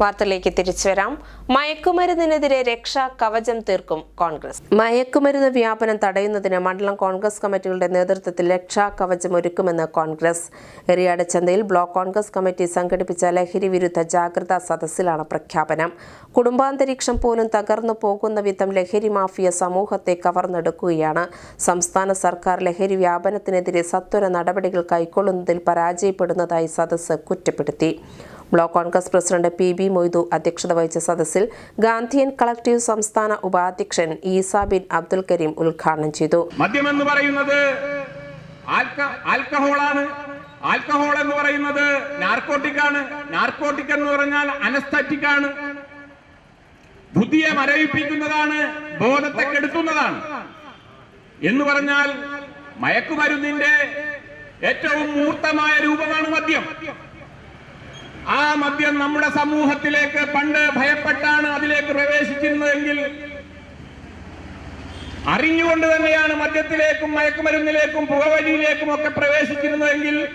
വാർത്തയിലേക്ക് തിരിച്ചു വരാം മയക്കുമരുന്നിനെതിരെ രക്ഷാ കവചം തീർക്കും കോൺഗ്രസ്. മയക്കുമരുന്ന് വ്യാപനം തടയുന്നതിന് മണ്ഡലം കോൺഗ്രസ് കമ്മിറ്റികളുടെ നേതൃത്വത്തിൽ രക്ഷാ കവചം ഒരുക്കുമെന്ന് കോൺഗ്രസ്. എറിയാട് ചന്തയിൽ ബ്ലോക്ക് കോൺഗ്രസ് കമ്മിറ്റി സംഘടിപ്പിച്ച ലഹരി വിരുദ്ധ ജാഗ്രതാ സദസ്സിലാണ് പ്രഖ്യാപനം. കുടുംബാന്തരീക്ഷം പോലും തകർന്നു പോകുന്ന വിധം ലഹരി മാഫിയ സമൂഹത്തെ കവർന്നെടുക്കുകയാണ്. സംസ്ഥാന സർക്കാർ ലഹരി വ്യാപനത്തിനെതിരെ സത്വര നടപടികൾ കൈക്കൊള്ളുന്നതിൽ പരാജയപ്പെടുന്നതായി സദസ്സ് കുറ്റപ്പെടുത്തി. Block Congress president P B Moidu അധ്യക്ഷത വഹിച്ച സദസ്സിൽ ഗാന്ധിയൻ കളക്ടീവ് സംസ്ഥാന ഉപാധ്യക്ഷൻ ഈസ ബിൻ അബ്ദുൽ കരീം ഉദ്ഘാടനം ചെയ്തു. മദ്യം എന്ന് പറയുന്നത് ആൽക്ക- ആൽക്കഹോളാണ്. ആൽക്കഹോൾ എന്ന് പറയുന്നത് നാർക്കോട്ടിക് ആണ് നാർക്കോട്ടിക് എന്ന് പറഞ്ഞാൽ അനസ്തറ്റിക് ആണ് ബുദ്ധിയെ മരവിപ്പിക്കുന്നതാണ് ബോധത്തെ കെടുത്തുന്നതാണ്. എന്ന് പറഞ്ഞാൽ മയക്കുമരുന്നിന്റെ ഏറ്റവും മൂർത്തമായ രൂപമാണ് മദ്യം. ആ മദ്യം നമ്മുടെ സമൂഹത്തിലേക്ക് പണ്ട് ഭയപ്പെട്ടാണ് അതിലേക്ക് പ്രവേശിച്ചിരുന്നതെങ്കിൽ അറിഞ്ഞുകൊണ്ട് തന്നെയാണ് മദ്യത്തിലേക്കും മയക്കുമരുന്നിലേക്കും പുകവലിയിലേക്കും ഒക്കെ പ്രവേശിച്ചിരുന്നതെങ്കിൽ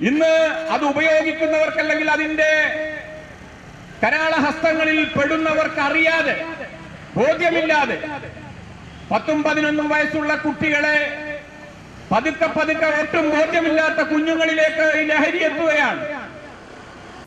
ഇന്ന് അത് ഉപയോഗിക്കുന്നവർക്കല്ലെങ്കിൽ അതിന്റെ കരാളഹസ്തങ്ങളിൽ പെടുന്നവർക്ക് അറിയാതെ ബോധ്യമില്ലാതെ പത്തും പതിനൊന്നും വയസ്സുള്ള കുട്ടികളെ പതുക്കെ പതുക്കെ ഒട്ടും ബോധ്യമില്ലാത്ത കുഞ്ഞുങ്ങളിലേക്ക് ലഹരി എത്തുകയാണ്.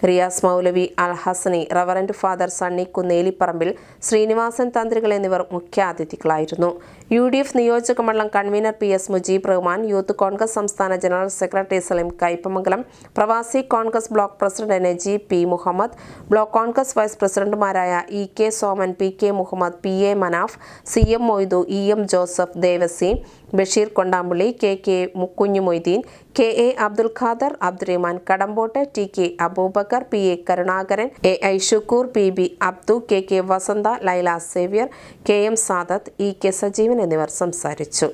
റിയാസ് മൗലവി അൽ ഹസനി റവറന്റ് ഫാദർ സണ്ണി കുന്നേലിപ്പറമ്പിൽ ശ്രീനിവാസൻ തന്ത്രികൾ എന്നിവർ മുഖ്യാതിഥികളായിരുന്നു. യു ഡി എഫ് നിയോജക മണ്ഡലം convener P S Mujeeb Rahman youth Congress സംസ്ഥാന ജനറൽ സെക്രട്ടറി സലീം കൈപ്പമംഗലം പ്രവാസി Congress block president Najeeb P Muhammad block Congress vice പ്രസിഡന്റുമാരായ E K Soman P K Muhammad P A Manaf C M Moidu E M Joseph Devasi Basheer Kondampulli K K Mukkunju Moideen K A Abdul Khader Abdurahman Kadampott T K Aboobacker P A Karunakaran A I Shukkoor P B Abdu K K Vasantha Laila Xavier K M Sadath E K Sajeevan എന്നിവർ സംസാരിച്ചു.